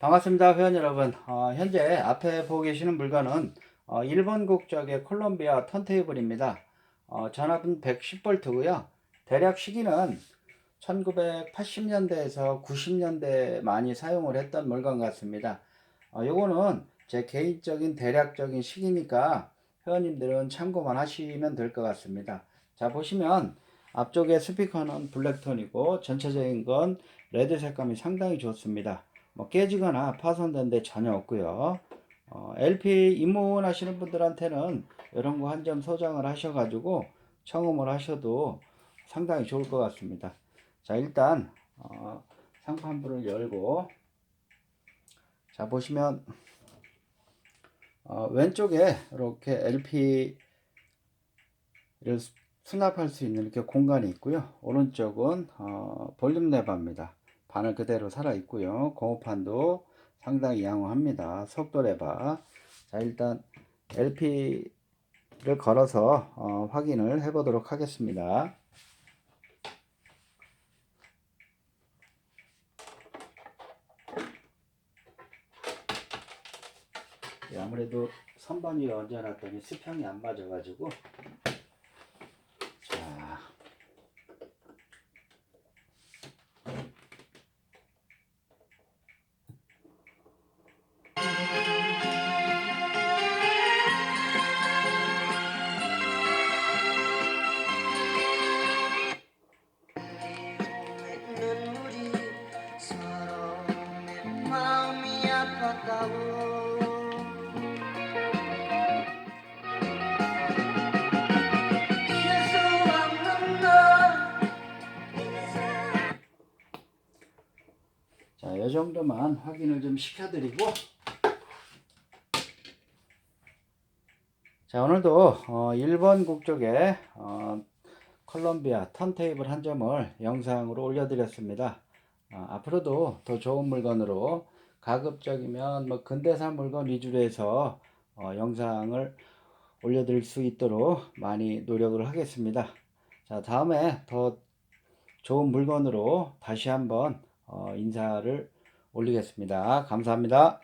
반갑습니다 회원 여러분. 어, 현재 앞에 보고 계시는 물건은 어, 일본 국적의 콜롬비아 턴테이블입니다. 어, 전압은 110V고요. 대략 시기는 1980년대에서 90년대 많이 사용을 했던 물건 같습니다. 어, 요거는 제 개인적인 대략적인 시기니까 회원님들은 참고만 하시면 될 것 같습니다. 자 보시면 앞쪽에 스피커는 블랙톤이고 전체적인 건 레드 색감이 상당히 좋습니다 뭐 깨지거나 파손된 데 전혀 없고요. 어, LP 입문 하시는 분들한테는 이런 거 한 점 소장을 하셔가지고 청음을 하셔도 상당히 좋을 것 같습니다. 자 일단 어, 상판부를 열고 자 보시면 어, 왼쪽에 이렇게 LP를 수납할 수 있는 이렇게 공간이 있고요. 오른쪽은 어, 볼륨 레버입니다. 바늘 그대로 살아 있고요. 고무판도 상당히 양호합니다. 속도 레바. 자, 일단 LP를 걸어서 어, 확인을 해 보도록 하겠습니다. 예, 아무래도 선반 위에 얹어놨더니 수평이 안 맞아가지고 마음이 아팠다고 잊을 수 없는 너 자, 이 정도만 확인을 좀 시켜드리고. 자, 오늘도 어, 일본 국적의 어, 콜롬비아 턴테이블 한 점을 영상으로 올려드렸습니다. 어, 앞으로도 더 좋은 물건으로 가급적이면 뭐 근대산 물건 위주로 해서 어, 영상을 올려드릴 수 있도록 많이 노력을 하겠습니다. 자, 다음에 더 좋은 물건으로 다시 한번 어, 인사를 올리겠습니다. 감사합니다.